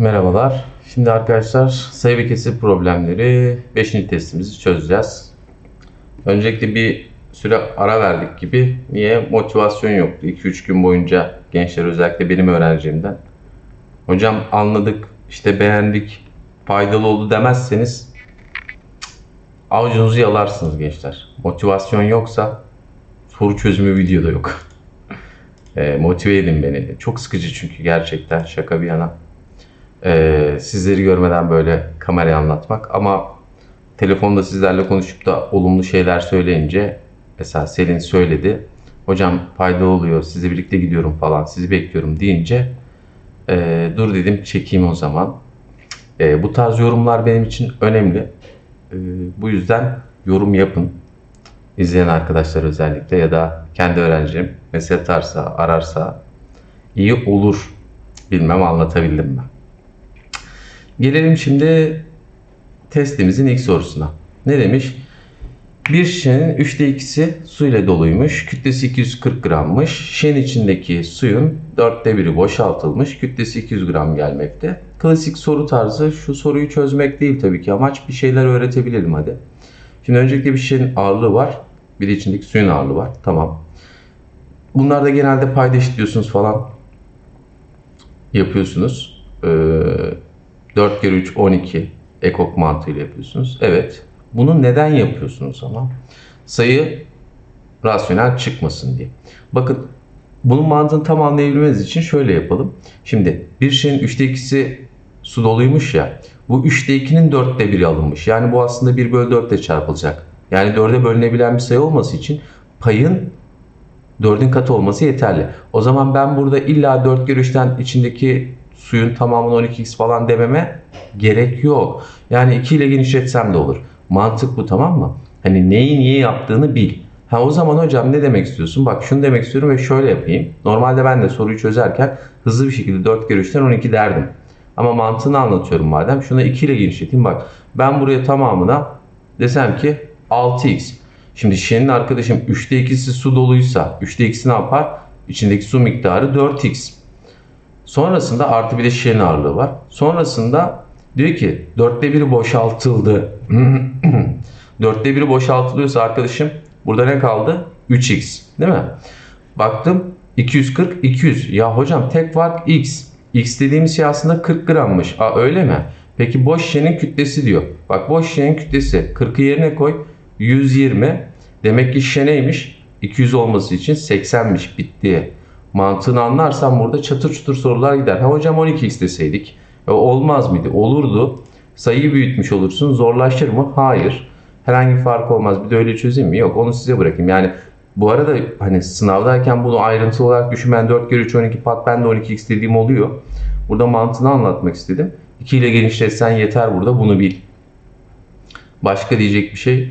Merhabalar. Şimdi arkadaşlar sayı ve problemleri 5. testimizi çözeceğiz. Öncelikle bir süre ara verdik gibi. Niye? Motivasyon yoktu. 2-3 gün boyunca gençler özellikle benim öğrencimden. Hocam anladık, işte beğendik, faydalı oldu demezseniz avucunuzu yalarsınız gençler. Motivasyon yoksa soru çözümü videoda yok. E, motive edin beni. Çok sıkıcı çünkü gerçekten şaka bir yana. Ee, sizleri görmeden böyle kameraya anlatmak ama telefonda sizlerle konuşup da olumlu şeyler söyleyince mesela Selin söyledi hocam fayda oluyor sizi birlikte gidiyorum falan sizi bekliyorum deyince ee, dur dedim çekeyim o zaman. Ee, bu tarz yorumlar benim için önemli. Ee, bu yüzden yorum yapın. İzleyen arkadaşlar özellikle ya da kendi öğrencim mesaj atarsa, ararsa iyi olur. Bilmem anlatabildim mi? Gelelim şimdi testimizin ilk sorusuna. Ne demiş? Bir şişenin 3'te 2'si su ile doluymuş. Kütlesi 240 grammış. Şişenin içindeki suyun 4'te 1'i boşaltılmış. Kütlesi 200 gram gelmekte. Klasik soru tarzı şu soruyu çözmek değil tabii ki. Amaç bir şeyler öğretebilelim hadi. Şimdi öncelikle bir şişenin ağırlığı var. Bir de içindeki suyun ağırlığı var. Tamam. Bunlarda genelde payda eşitliyorsunuz falan yapıyorsunuz. Ee, 4 kere 3 12 ekok mantığıyla yapıyorsunuz. Evet. Bunu neden yapıyorsunuz ama? Sayı rasyonel çıkmasın diye. Bakın bunun mantığını tam anlayabilmeniz için şöyle yapalım. Şimdi bir şeyin 3'te 2'si su doluymuş ya. Bu 3'te 2'nin 4'te 1'i alınmış. Yani bu aslında 1 bölü 4 ile çarpılacak. Yani 4'e bölünebilen bir sayı olması için payın 4'ün katı olması yeterli. O zaman ben burada illa 4 kere 3'ten içindeki suyun tamamını 12x falan dememe gerek yok. Yani 2 ile genişletsem de olur. Mantık bu tamam mı? Hani neyi niye yaptığını bil. Ha o zaman hocam ne demek istiyorsun? Bak şunu demek istiyorum ve şöyle yapayım. Normalde ben de soruyu çözerken hızlı bir şekilde 4 kere 3'ten 12 derdim. Ama mantığını anlatıyorum madem. Şuna 2 ile genişleteyim. Bak ben buraya tamamına desem ki 6x. Şimdi şişenin arkadaşım 3'te 2'si su doluysa 3'te 2'si ne yapar? İçindeki su miktarı 4x. Sonrasında artı bir de şişenin ağırlığı var. Sonrasında diyor ki dörtte biri boşaltıldı. dörtte biri boşaltılıyorsa arkadaşım burada ne kaldı? 3x değil mi? Baktım 240 200. Ya hocam tek fark x. X dediğimiz şey aslında 40 grammış. Aa öyle mi? Peki boş şişenin kütlesi diyor. Bak boş şişenin kütlesi 40'ı yerine koy. 120. Demek ki şişe neymiş? 200 olması için 80'miş bitti. Mantığını anlarsan burada çatır çutur sorular gider. Ha hocam 12x deseydik. E, olmaz mıydı? Olurdu. Sayıyı büyütmüş olursun. Zorlaşır mı? Hayır. Herhangi bir fark olmaz. Bir de öyle çözeyim mi? Yok. Onu size bırakayım. Yani bu arada hani sınavdayken bunu ayrıntılı olarak düşün. Ben 4 kere 3 12 pat ben de 12x dediğim oluyor. Burada mantığını anlatmak istedim. 2 ile genişletsen yeter burada. Bunu bil. Başka diyecek bir şey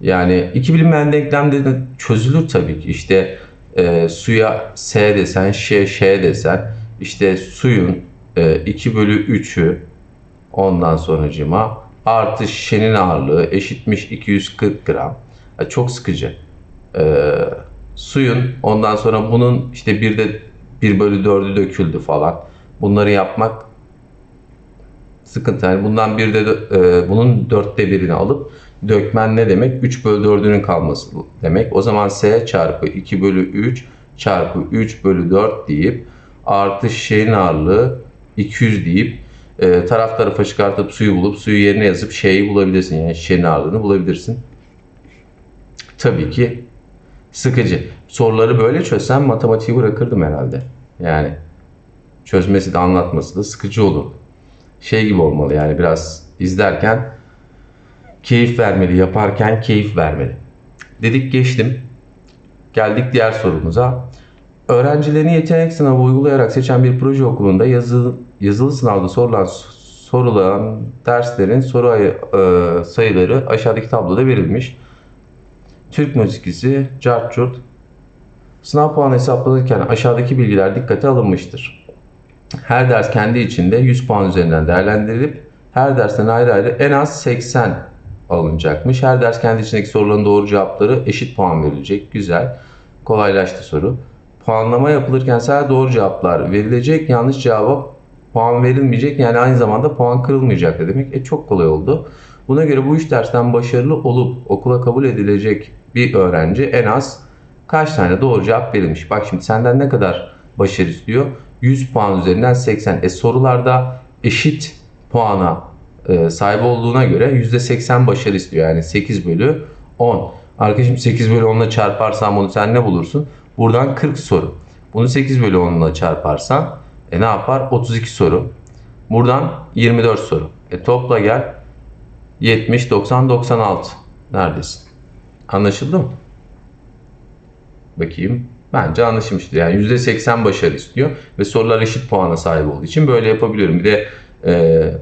yani iki bilinmeyen denklemde de çözülür tabii ki. İşte e, suya S desen, Ş, Ş desen, işte suyun e, 2 bölü 3'ü ondan sonracıma artı şişenin ağırlığı eşitmiş 240 gram. E, çok sıkıcı. E, suyun ondan sonra bunun işte bir de 1 bölü 4'ü döküldü falan. Bunları yapmak sıkıntı. Yani bundan bir de e, bunun dörtte birini alıp dökmen ne demek? 3 bölü 4'ünün kalması demek. O zaman S çarpı 2 bölü 3 çarpı 3 bölü 4 deyip artı şişenin ağırlığı 200 deyip e, taraf tarafa çıkartıp suyu bulup suyu yerine yazıp şeyi bulabilirsin. Yani şişenin ağırlığını bulabilirsin. Tabii ki sıkıcı. Soruları böyle çözsem matematiği bırakırdım herhalde. Yani çözmesi de anlatması da sıkıcı olur. Şey gibi olmalı yani biraz izlerken keyif vermeli, yaparken keyif vermeli. Dedik geçtim. Geldik diğer sorumuza. Öğrencilerini yetenek sınavı uygulayarak seçen bir proje okulunda yazılı, yazılı sınavda sorulan sorulan derslerin soru ayı- e, sayıları aşağıdaki tabloda verilmiş. Türk müzikisi, cart curt. Sınav puanı hesaplanırken aşağıdaki bilgiler dikkate alınmıştır. Her ders kendi içinde 100 puan üzerinden değerlendirilip her dersten ayrı ayrı en az 80 alınacakmış. Her ders kendi içindeki soruların doğru cevapları eşit puan verilecek. Güzel. Kolaylaştı soru. Puanlama yapılırken sadece doğru cevaplar verilecek. Yanlış cevaba puan verilmeyecek yani aynı zamanda puan kırılmayacak da demek. E çok kolay oldu. Buna göre bu üç dersten başarılı olup okula kabul edilecek bir öğrenci en az kaç tane doğru cevap verilmiş? Bak şimdi senden ne kadar başarı istiyor? 100 puan üzerinden 80. E sorularda eşit puana e, sahip olduğuna göre %80 başarı istiyor. Yani 8 bölü 10. Arkadaşım 8 bölü 10 ile çarparsan bunu sen ne bulursun? Buradan 40 soru. Bunu 8 bölü 10 ile çarparsan e ne yapar? 32 soru. Buradan 24 soru. E topla gel. 70, 90, 96. Neredesin? Anlaşıldı mı? Bakayım. Bence anlaşılmıştır. Yani %80 başarı istiyor ve sorular eşit puana sahip olduğu için böyle yapabiliyorum. Bir de e,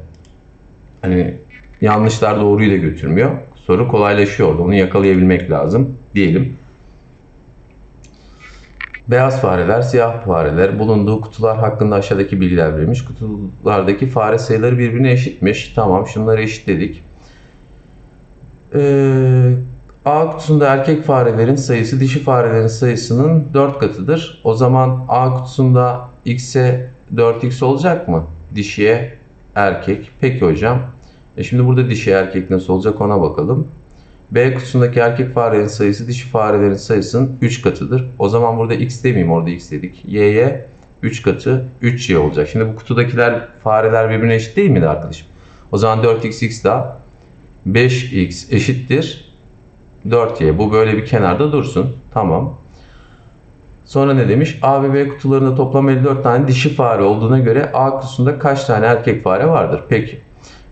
hani yanlışlar doğruyu da götürmüyor. Soru kolaylaşıyor. Onu yakalayabilmek lazım diyelim. Beyaz fareler, siyah fareler bulunduğu kutular hakkında aşağıdaki bilgiler verilmiş. Kutulardaki fare sayıları birbirine eşitmiş. Tamam şunları eşitledik. Ee, A kutusunda erkek farelerin sayısı dişi farelerin sayısının 4 katıdır. O zaman A kutusunda x'e 4x olacak mı? Dişiye erkek. Peki hocam. E şimdi burada dişi erkek nasıl olacak ona bakalım. B kutusundaki erkek farelerin sayısı dişi farelerin sayısının 3 katıdır. O zaman burada x demeyeyim orada x dedik. Y'ye 3 katı 3y olacak. Şimdi bu kutudakiler fareler birbirine eşit değil miydi arkadaşım? O zaman 4x x daha 5x eşittir 4y. Bu böyle bir kenarda dursun. Tamam. Sonra ne demiş? A ve B kutularında toplam 54 tane dişi fare olduğuna göre A kutusunda kaç tane erkek fare vardır? Peki.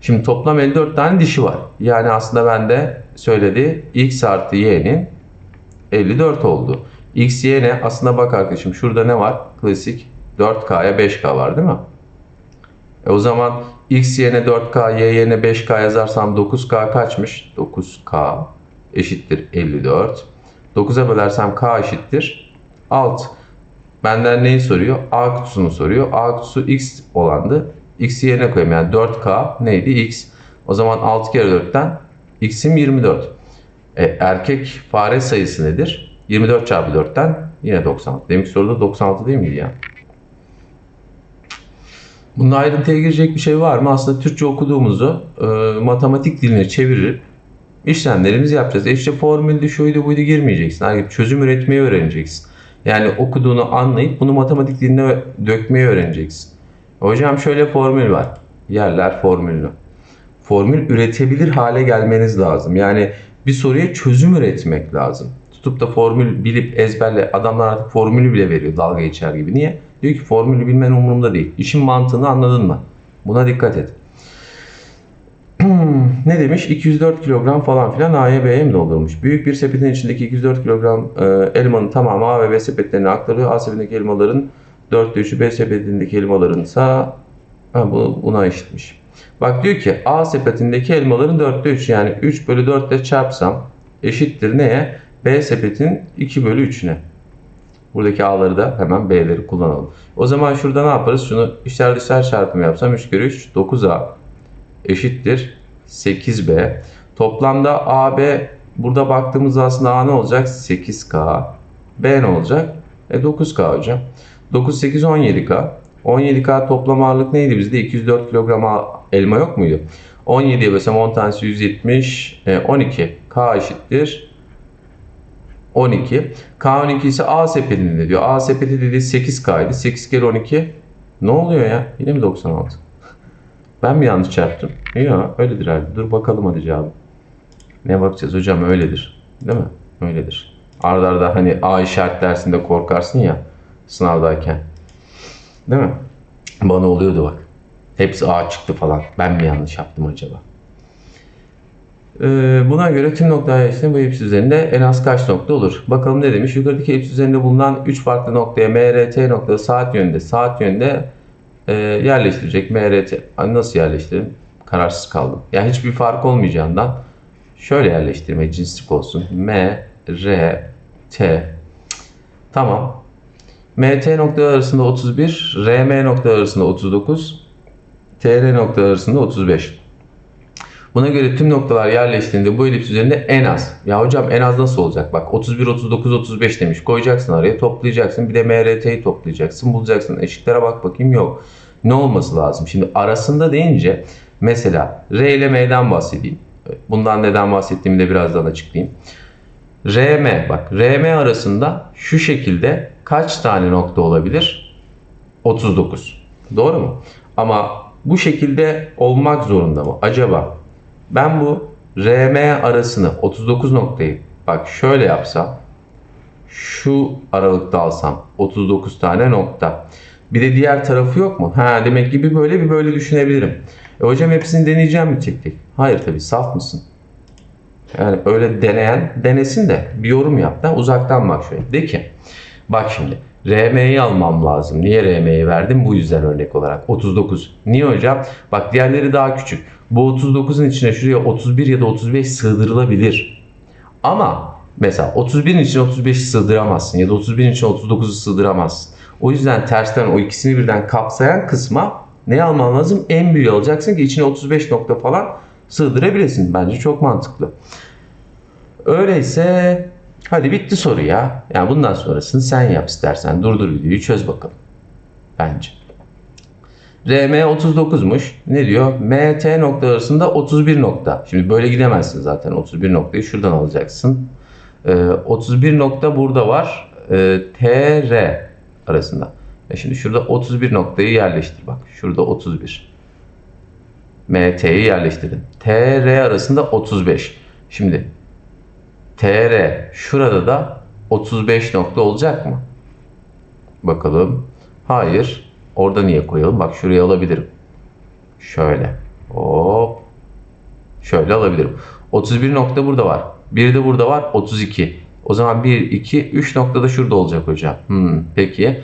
Şimdi toplam 54 tane dişi var. Yani aslında bende söyledi x artı y'nin 54 oldu. x, y ne? Aslında bak arkadaşım şurada ne var? Klasik 4K'ya 5K var değil mi? E o zaman x yerine 4K, y yerine 5K yazarsam 9K kaçmış? 9K eşittir 54. 9'a bölersem K eşittir 6. Benden neyi soruyor? A kutusunu soruyor. A kutusu X olandı. X'i yerine koyayım. Yani 4K neydi? X. O zaman 6 kere 4'ten X'im 24. E, erkek fare sayısı nedir? 24 çarpı 4'ten yine 96. Demek soruda 96 değil miydi ya? Bunda ayrıntıya girecek bir şey var mı? Aslında Türkçe okuduğumuzu e, matematik diline çevirip işlemlerimizi yapacağız. E işte formüldü, şuydu, buydu girmeyeceksin. Yani çözüm üretmeyi öğreneceksin. Yani okuduğunu anlayıp bunu matematik diline dökmeyi öğreneceksin. Hocam şöyle formül var. Yerler formülünü. Formül üretebilir hale gelmeniz lazım. Yani bir soruya çözüm üretmek lazım. Tutup da formül bilip ezberle adamlar artık formülü bile veriyor dalga geçer gibi. Niye? Diyor ki formülü bilmen umurumda değil. İşin mantığını anladın mı? Buna dikkat et. ne demiş? 204 kilogram falan filan A'ya B'ye mi doldurmuş? Büyük bir sepetin içindeki 204 kilogram e, elmanın tamamı A ve B sepetlerine aktarılıyor. A sepetindeki elmaların 4'te 3'ü B sepetindeki elmaların ise ha, bu, buna eşitmiş. Bak diyor ki A sepetindeki elmaların 4'te 3 yani 3 bölü 4 ile çarpsam eşittir neye? B sepetin 2 bölü 3'üne. Buradaki A'ları da hemen B'leri kullanalım. O zaman şurada ne yaparız? Şunu içler dışlar çarpımı yapsam 3 kere 3 9A eşittir 8B. Toplamda AB burada baktığımızda aslında A ne olacak? 8K. B ne olacak? E 9K hocam. 9, 8, 17K. 17K toplam ağırlık neydi bizde? 204 kilogram elma yok muydu? 17'ye bölsem 10 tanesi 170, e, 12. K eşittir 12. K12 ise A sepetinde diyor. A sepeti dediği 8K'ydı. 8 kere 12 ne oluyor ya? Yine mi 96? Ben mi yanlış çarptım? Yok öyledir herhalde. Dur bakalım hadi cevabı. Ne bakacağız hocam öyledir. Değil mi? Öyledir. Arda arda hani A işaret dersinde korkarsın ya sınavdayken. Değil mi? Bana oluyordu bak. Hepsi A çıktı falan. Ben mi yanlış yaptım acaba? Ee, buna göre tüm nokta ayrışının bu elips üzerinde en az kaç nokta olur? Bakalım ne demiş? Yukarıdaki elips üzerinde bulunan 3 farklı noktaya MRT noktası saat yönünde saat yönünde e, yerleştirecek. MRT Ay, nasıl yerleştirelim? Kararsız kaldım. Yani hiçbir fark olmayacağından şöyle yerleştirme cinslik olsun. M, R, T. Tamam. MT noktaları arasında 31, RM noktaları arasında 39, TR noktaları arasında 35. Buna göre tüm noktalar yerleştiğinde bu elips üzerinde en az. Ya hocam en az nasıl olacak? Bak 31, 39, 35 demiş. Koyacaksın araya toplayacaksın. Bir de MRT'yi toplayacaksın. Bulacaksın. Eşiklere bak bakayım yok. ne olması lazım? Şimdi arasında deyince mesela R ile M'den bahsedeyim. Bundan neden bahsettiğimi de birazdan açıklayayım. RM bak RM arasında şu şekilde kaç tane nokta olabilir? 39. Doğru mu? Ama bu şekilde olmak zorunda mı? Acaba ben bu RM arasını 39 noktayı bak şöyle yapsam şu aralıkta alsam 39 tane nokta. Bir de diğer tarafı yok mu? Ha demek ki bir böyle bir böyle düşünebilirim. E hocam hepsini deneyeceğim mi tek tek? Hayır tabii saf mısın? Yani öyle deneyen denesin de bir yorum yap da uzaktan bak şöyle. De ki bak şimdi RM'yi almam lazım. Niye RM'yi verdim? Bu yüzden örnek olarak. 39. Niye hocam? Bak diğerleri daha küçük. Bu 39'un içine şuraya 31 ya da 35 sığdırılabilir. Ama mesela 31'in içine 35'i sığdıramazsın ya da 31'in içine 39'u sığdıramazsın. O yüzden tersten o ikisini birden kapsayan kısma ne alman lazım? En büyüğü alacaksın ki içine 35 nokta falan sığdırabilesin. Bence çok mantıklı. Öyleyse hadi bitti soru ya. Yani bundan sonrasını sen yap istersen. Durdur videoyu çöz bakalım. Bence. RM 39'muş. Ne diyor? MT nokta arasında 31 nokta. Şimdi böyle gidemezsin zaten. 31 noktayı şuradan alacaksın. Ee, 31 nokta burada var. Ee, TR arasında. E şimdi şurada 31 noktayı yerleştir bak. Şurada 31. MT'yi yerleştirin. TR arasında 35. Şimdi TR şurada da 35 nokta olacak mı? Bakalım. Hayır. Orada niye koyalım? Bak şuraya alabilirim. Şöyle. Hop. Şöyle alabilirim. 31 nokta burada var. Bir de burada var. 32. O zaman 1, 2, 3 nokta da şurada olacak hocam. Hmm, peki.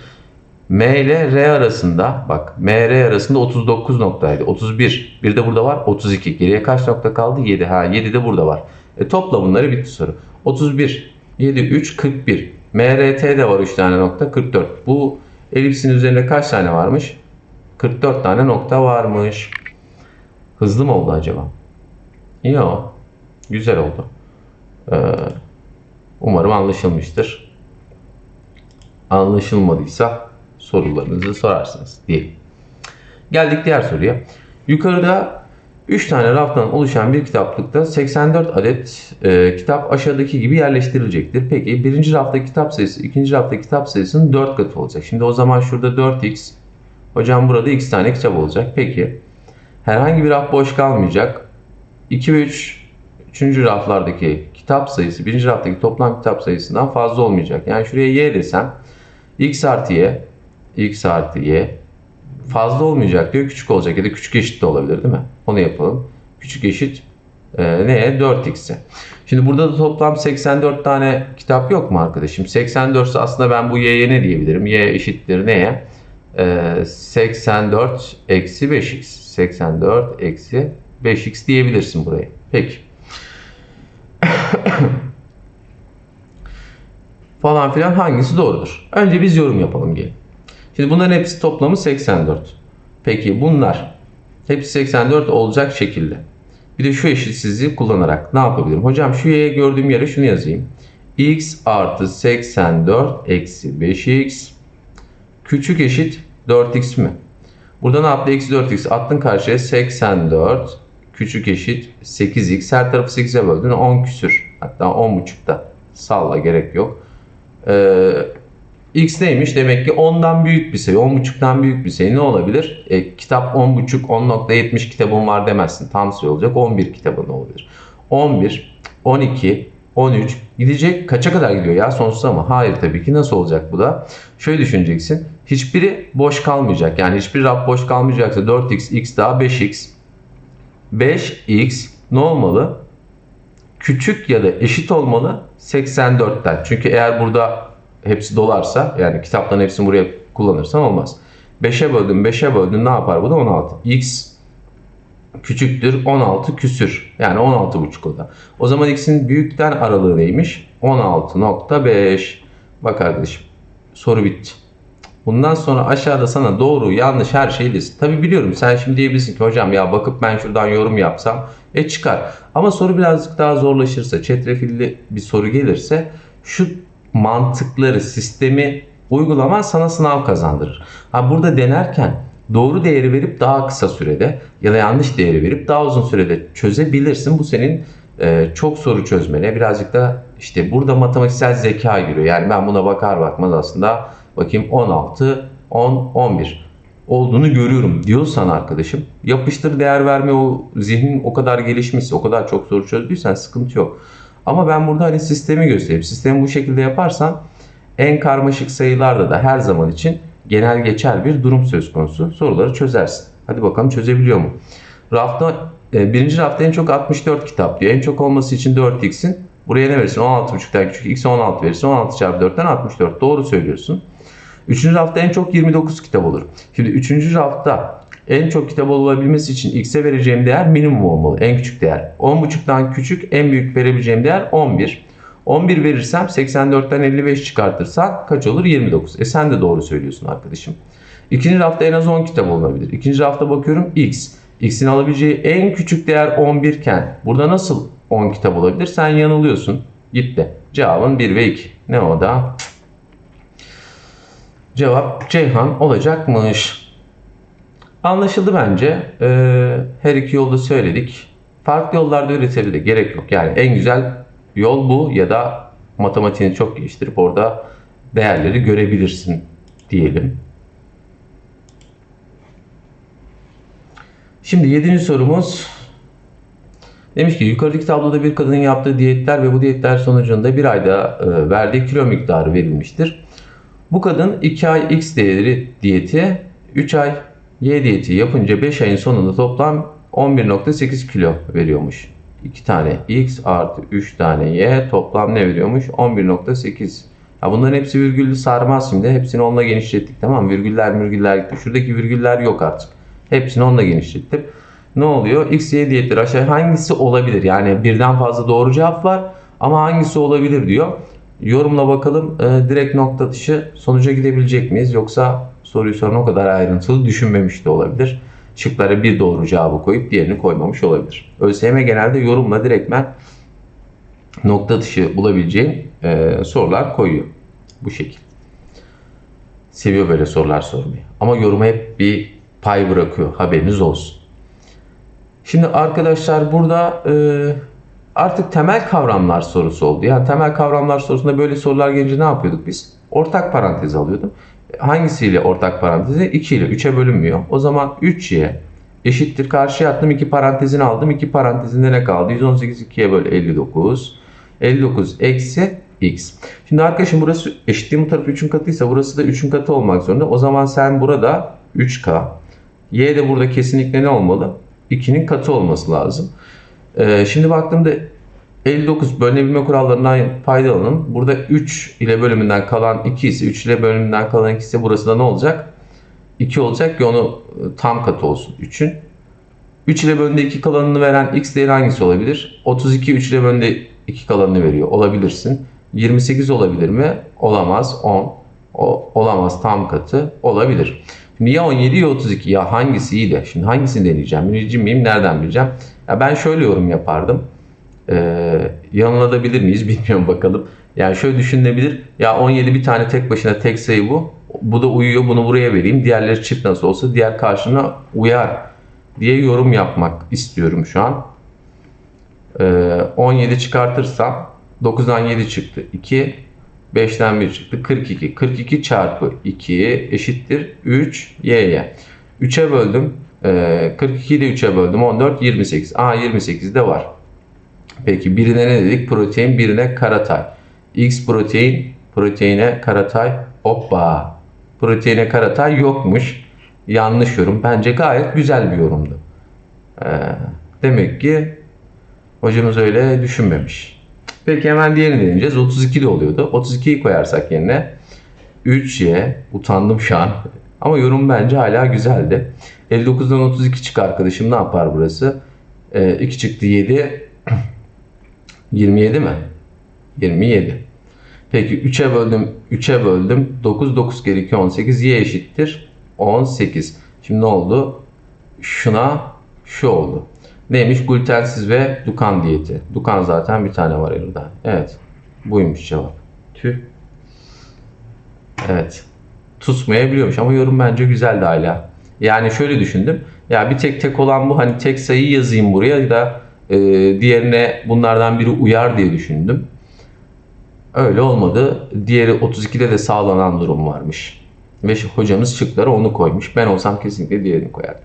M ile R arasında bak M R arasında 39 noktaydı. 31. Bir de burada var 32. Geriye kaç nokta kaldı? 7. Ha 7 de burada var. E topla bunları bitti soru. 31, 7, 3, 41. MRT de var 3 tane nokta 44. Bu elipsin üzerinde kaç tane varmış? 44 tane nokta varmış. Hızlı mı oldu acaba? Yok. Güzel oldu. Ee, umarım anlaşılmıştır. Anlaşılmadıysa sorularınızı sorarsınız diyelim. Geldik diğer soruya. Yukarıda 3 tane raftan oluşan bir kitaplıkta 84 adet e, kitap aşağıdaki gibi yerleştirilecektir. Peki birinci rafta kitap sayısı, ikinci rafta kitap sayısının 4 katı olacak. Şimdi o zaman şurada 4x, hocam burada x tane kitap olacak. Peki herhangi bir raf boş kalmayacak. 2 ve 3, 3. raflardaki kitap sayısı, birinci raftaki toplam kitap sayısından fazla olmayacak. Yani şuraya y desem, x artı y, x artı y fazla olmayacak diyor. Küçük olacak ya da küçük eşit de olabilir değil mi? Onu yapalım. Küçük eşit e, neye? 4x'e. Şimdi burada da toplam 84 tane kitap yok mu arkadaşım? 84 ise aslında ben bu y'ye ne diyebilirim? y eşittir neye? E, 84 eksi 5x. 84 eksi 5x diyebilirsin burayı. Peki. falan filan hangisi doğrudur? Önce biz yorum yapalım gelin. Şimdi bunların hepsi toplamı 84. Peki bunlar hepsi 84 olacak şekilde. Bir de şu eşitsizliği kullanarak ne yapabilirim? Hocam şu y'ye gördüğüm yere şunu yazayım. x artı 84 eksi 5x küçük eşit 4x mi? Burada ne yaptı? Eksi 4x attın karşıya 84 küçük eşit 8x. Her tarafı 8'e böldün 10 küsür. Hatta 10.5'da salla gerek yok. Ee, X neymiş? Demek ki 10'dan büyük bir sayı, 10.5'tan büyük bir sayı ne olabilir? E, kitap 10.5, 10.70 kitabım var demezsin. Tam sayı olacak. 11 kitabın olabilir. 11, 12, 13 gidecek. Kaça kadar gidiyor ya sonsuza mı? Hayır tabii ki. Nasıl olacak bu da? Şöyle düşüneceksin. Hiçbiri boş kalmayacak. Yani hiçbir raf boş kalmayacaksa 4x, x daha 5x. 5x ne olmalı? Küçük ya da eşit olmalı 84'ten. Çünkü eğer burada hepsi dolarsa yani kitapların hepsini buraya kullanırsan olmaz. 5'e böldün 5'e böldün ne yapar bu da 16. X küçüktür 16 küsür. Yani 16,5 o da. O zaman x'in büyükten aralığı neymiş? 16.5. Bak arkadaşım soru bitti. Bundan sonra aşağıda sana doğru yanlış her şeyi list. Tabi biliyorum sen şimdi diyebilirsin ki hocam ya bakıp ben şuradan yorum yapsam e çıkar. Ama soru birazcık daha zorlaşırsa çetrefilli bir soru gelirse şu mantıkları, sistemi uygulaman sana sınav kazandırır. Ha burada denerken doğru değeri verip daha kısa sürede ya da yanlış değeri verip daha uzun sürede çözebilirsin. Bu senin e, çok soru çözmene birazcık da işte burada matematiksel zeka giriyor. Yani ben buna bakar bakmaz aslında bakayım 16, 10, 11 olduğunu görüyorum diyorsan arkadaşım yapıştır değer verme o zihnin o kadar gelişmişse o kadar çok soru çözdüysen sıkıntı yok. Ama ben burada hani sistemi göstereyim. Sistemi bu şekilde yaparsan en karmaşık sayılarda da her zaman için genel geçer bir durum söz konusu. Soruları çözersin. Hadi bakalım çözebiliyor mu? Rafta e, birinci rafta en çok 64 kitap diyor. En çok olması için 4x'in buraya ne verirsin? 16.5'tan küçük x'e 16 verirsin. 16 çarpı 4'ten 64. Doğru söylüyorsun. Üçüncü rafta en çok 29 kitap olur. Şimdi üçüncü rafta en çok kitap olabilmesi için x'e vereceğim değer minimum olmalı. En küçük değer. 10.5'tan küçük en büyük verebileceğim değer 11. 11 verirsem 84'ten 55 çıkartırsan kaç olur? 29. E sen de doğru söylüyorsun arkadaşım. İkinci rafta en az 10 kitap olabilir. İkinci rafta bakıyorum x. X'in alabileceği en küçük değer 11 iken burada nasıl 10 kitap olabilir? Sen yanılıyorsun. Gitti. Cevabın 1 ve 2. Ne o da? Cevap Ceyhan olacakmış. Anlaşıldı bence. Ee, her iki yolda söyledik. Farklı yollarda üretebilir. Gerek yok. Yani en güzel yol bu ya da matematiğini çok geliştirip orada değerleri görebilirsin diyelim. Şimdi yedinci sorumuz demiş ki yukarıdaki tabloda bir kadının yaptığı diyetler ve bu diyetler sonucunda bir ayda e, verdiği kilo miktarı verilmiştir. Bu kadın 2 ay X değeri diyeti, 3 ay Y diyeti yapınca 5 ayın sonunda toplam 11.8 kilo veriyormuş. 2 tane X artı 3 tane Y toplam ne veriyormuş? 11.8. Ya bunların hepsi virgüllü sarmaz şimdi. Hepsini onunla genişlettik tamam mı? Virgüller virgüller gitti. Şuradaki virgüller yok artık. Hepsini onunla genişlettim. Ne oluyor? X, Y diyetleri aşağı hangisi olabilir? Yani birden fazla doğru cevap var ama hangisi olabilir diyor. Yorumla bakalım e, direkt nokta dışı sonuca gidebilecek miyiz? Yoksa soruyu sonra o kadar ayrıntılı düşünmemiş de olabilir. Şıklara bir doğru cevabı koyup diğerini koymamış olabilir. ÖSYM genelde yorumla direktmen nokta dışı bulabileceğin e, sorular koyuyor. Bu şekil. Seviyor böyle sorular sormayı. Ama yoruma hep bir pay bırakıyor. Haberiniz olsun. Şimdi arkadaşlar burada e, artık temel kavramlar sorusu oldu. Yani temel kavramlar sorusunda böyle sorular gelince ne yapıyorduk biz? Ortak parantez alıyordum. Hangisiyle ortak parantezi? 2 ile 3'e bölünmüyor. O zaman 3y eşittir. Karşıya attım 2 parantezini aldım. 2 parantezinde ne kaldı? 118 2'ye böl 59. 59 eksi x. Şimdi arkadaşım burası eşitliğin bu tarafı 3'ün katıysa burası da 3'ün katı olmak zorunda. O zaman sen burada 3k. Y de burada kesinlikle ne olmalı? 2'nin katı olması lazım. Ee, şimdi baktığımda 59 bölünebilme kurallarından faydalanın. Burada 3 ile bölümünden kalan 2 ise 3 ile bölümünden kalan 2 ise burası da ne olacak? 2 olacak ki onu e, tam katı olsun 3'ün. 3 ile bölümde 2 kalanını veren x değeri hangisi olabilir? 32 3 ile bölümde 2 kalanını veriyor. Olabilirsin. 28 olabilir mi? Olamaz. 10. O, olamaz tam katı. Olabilir. Şimdi ya 17 ya 32 ya hangisi iyi de. Şimdi hangisini deneyeceğim? Birinci miyim? Nereden bileceğim? Ya ben şöyle yorum yapardım. Ee, yanılabilir miyiz bilmiyorum bakalım. Yani şöyle düşünülebilir. Ya 17 bir tane tek başına tek sayı bu. Bu da uyuyor bunu buraya vereyim. Diğerleri çift nasıl olsa diğer karşına uyar diye yorum yapmak istiyorum şu an. Ee, 17 çıkartırsam 9'dan 7 çıktı. 2 5'ten 1 çıktı. 42. 42 çarpı 2 eşittir 3 y'ye. 3'e böldüm. Ee, 42'yi de 3'e böldüm. 14 28. Aa 28 de var. Peki birine ne dedik? Protein, birine karatay. X protein, proteine karatay. Hoppa. Proteine karatay yokmuş. Yanlış yorum. Bence gayet güzel bir yorumdu. Ee, demek ki hocamız öyle düşünmemiş. Peki hemen diğerini deneyeceğiz. 32 de oluyordu. 32'yi koyarsak yerine 3y. Utandım şu an. Ama yorum bence hala güzeldi. 59'dan 32 çık arkadaşım. Ne yapar burası? Ee, 2 çıktı 7. 27 mi? 27. Peki 3'e böldüm, 3'e böldüm. 9, 9 kere 2, 18. Y eşittir 18. Şimdi ne oldu? Şuna şu oldu. Neymiş? Glutensiz ve Dukan diyeti. Dukan zaten bir tane var elimde. Evet. Buymuş cevap. Tüh. Evet. Tutmayabiliyormuş ama yorum bence güzeldi hala. Yani şöyle düşündüm. Ya bir tek tek olan bu hani tek sayıyı yazayım buraya da e, diğerine bunlardan biri uyar diye düşündüm. Öyle olmadı. Diğeri 32'de de sağlanan durum varmış. Ve hocamız şıkları onu koymuş. Ben olsam kesinlikle diğerini koyardım.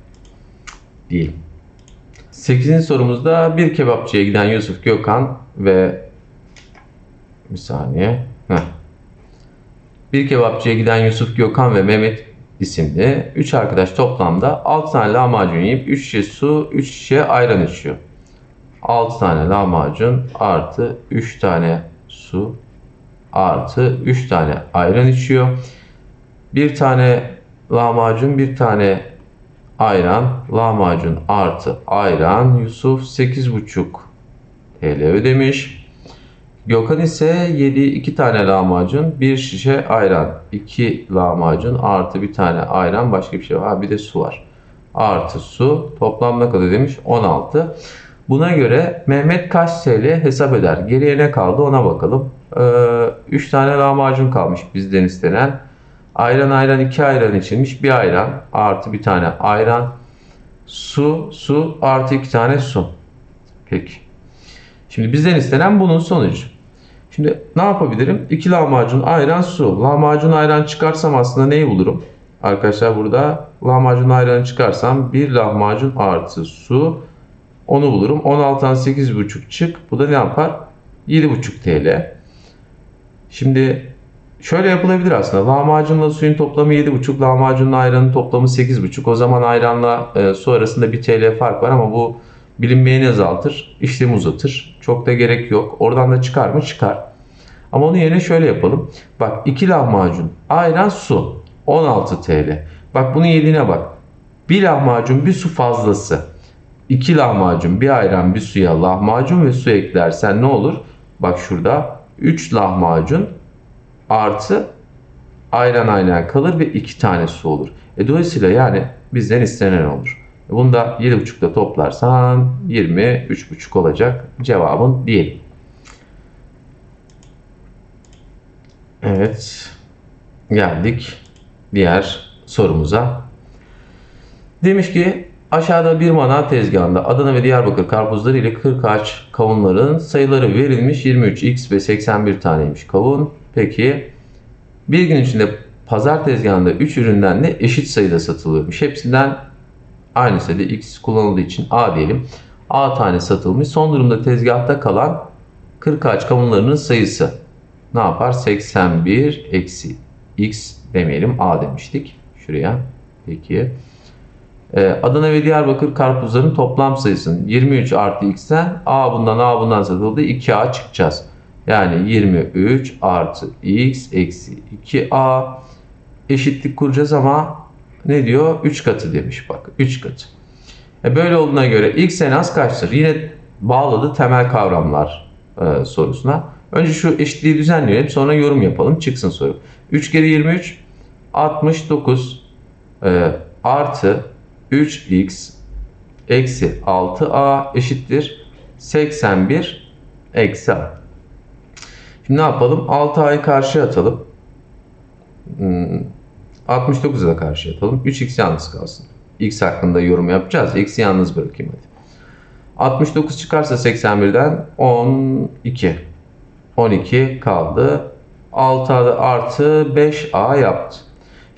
Değil. 8. sorumuzda bir kebapçıya giden Yusuf Gökhan ve bir saniye. Heh. Bir kebapçıya giden Yusuf Gökhan ve Mehmet isimli 3 arkadaş toplamda 6 tane lahmacun yiyip 3 şişe su, 3 şişe ayran içiyor. 6 tane lahmacun artı 3 tane su artı 3 tane ayran içiyor. Bir tane lahmacun, bir tane ayran, lahmacun artı ayran Yusuf 8,5 TL ödemiş. Gökhan ise yedi 2 tane lahmacun, bir şişe ayran, 2 lahmacun artı bir tane ayran başka bir şey var. Bir de su var. Artı su toplam ne kadar demiş? 16. Buna göre Mehmet kaç TL hesap eder? Geriye ne kaldı ona bakalım. 3 tane lahmacun kalmış bizden istenen. Ayran ayran 2 ayran içilmiş. Bir ayran artı bir tane ayran. Su su artı 2 tane su. Peki. Şimdi bizden istenen bunun sonucu. Şimdi ne yapabilirim? 2 lahmacun, ayran, su. Lahmacun, ayran çıkarsam aslında neyi bulurum? Arkadaşlar burada lahmacun, ayranı çıkarsam 1 lahmacun artı su. Onu bulurum. 16'dan 8,5 çık. Bu da ne yapar? 7,5 TL. Şimdi şöyle yapılabilir aslında. Lahmacunla suyun toplamı 7,5, lahmacunla ayranın toplamı 8,5. O zaman ayranla e, su arasında 1 TL fark var ama bu bilinmeyeni azaltır, işlemi uzatır. Çok da gerek yok. Oradan da çıkar mı? Çıkar. Ama onun yerine şöyle yapalım. Bak 2 lahmacun, ayran, su 16 TL. Bak bunun yediğine bak. Bir lahmacun, bir su fazlası. 2 lahmacun, bir ayran, bir suya lahmacun ve su eklersen ne olur? Bak şurada 3 lahmacun artı ayran ayran kalır ve 2 tane su olur. E dolayısıyla yani bizden istenen olur. Bunu da 7,5'da toplarsan 23,5 olacak cevabın diyelim. Evet. Geldik diğer sorumuza. Demiş ki aşağıda bir manav tezgahında Adana ve Diyarbakır karpuzları ile 40 ağaç kavunların sayıları verilmiş 23x ve 81 taneymiş kavun. Peki bir gün içinde pazar tezgahında 3 üründen de eşit sayıda satılıyormuş. Hepsinden aynı sayıda x kullanıldığı için A diyelim. A tane satılmış. Son durumda tezgahta kalan 40 ağaç kavunlarının sayısı ne yapar? 81 eksi x demeyelim A demiştik. Şuraya. Peki. Ee, Adana ve Diyarbakır karpuzların toplam sayısının 23 artı x'ten A bundan A bundan satıldı 2A çıkacağız. Yani 23 artı x eksi 2A eşitlik kuracağız ama ne diyor? 3 katı demiş bak. 3 katı. E böyle olduğuna göre x en az kaçtır? Yine bağladı temel kavramlar e, sorusuna. Önce şu eşitliği düzenleyelim sonra yorum yapalım. Çıksın soru. 3 kere 23 69 e, artı 3x eksi 6a eşittir 81 eksi a. Şimdi ne yapalım? 6a'yı karşıya atalım. Hmm, 69'u da karşıya atalım. 3x yalnız kalsın. x hakkında yorum yapacağız. x'i yalnız bırakayım hadi. 69 çıkarsa 81'den 12. 12 kaldı. 6A artı 5A yaptı.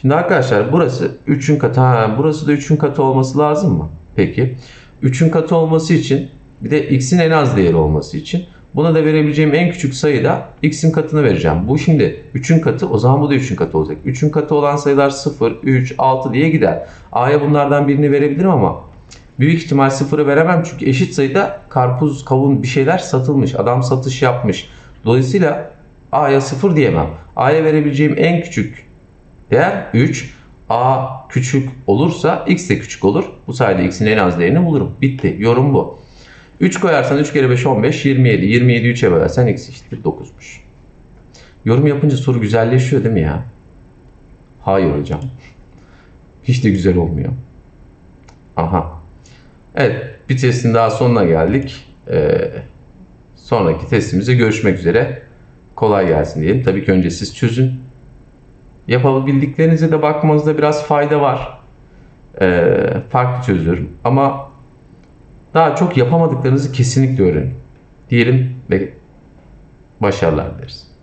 Şimdi arkadaşlar burası 3'ün katı. Ha, burası da 3'ün katı olması lazım mı? Peki. 3'ün katı olması için bir de x'in en az değeri olması için buna da verebileceğim en küçük sayıda x'in katını vereceğim. Bu şimdi 3'ün katı o zaman bu da 3'ün katı olacak. 3'ün katı olan sayılar 0, 3, 6 diye gider. A'ya bunlardan birini verebilirim ama büyük ihtimal 0'ı veremem çünkü eşit sayıda karpuz, kavun bir şeyler satılmış. Adam satış yapmış. Dolayısıyla A'ya 0 diyemem. A'ya verebileceğim en küçük değer 3. A küçük olursa X de küçük olur. Bu sayede X'in en az değerini bulurum. Bitti. Yorum bu. 3 koyarsan 3 kere 5 15 27. 27'yi 3'e bölersen X eşittir 9'muş. Yorum yapınca soru güzelleşiyor değil mi ya? Hayır hocam. Hiç de güzel olmuyor. Aha. Evet. Bir testin daha sonuna geldik. Ee, sonraki testimizde görüşmek üzere. Kolay gelsin diyelim. Tabii ki önce siz çözün. Yapabildiklerinize de bakmanızda biraz fayda var. e, farklı çözüyorum. Ama daha çok yapamadıklarınızı kesinlikle öğrenin. Diyelim ve başarılar dileriz.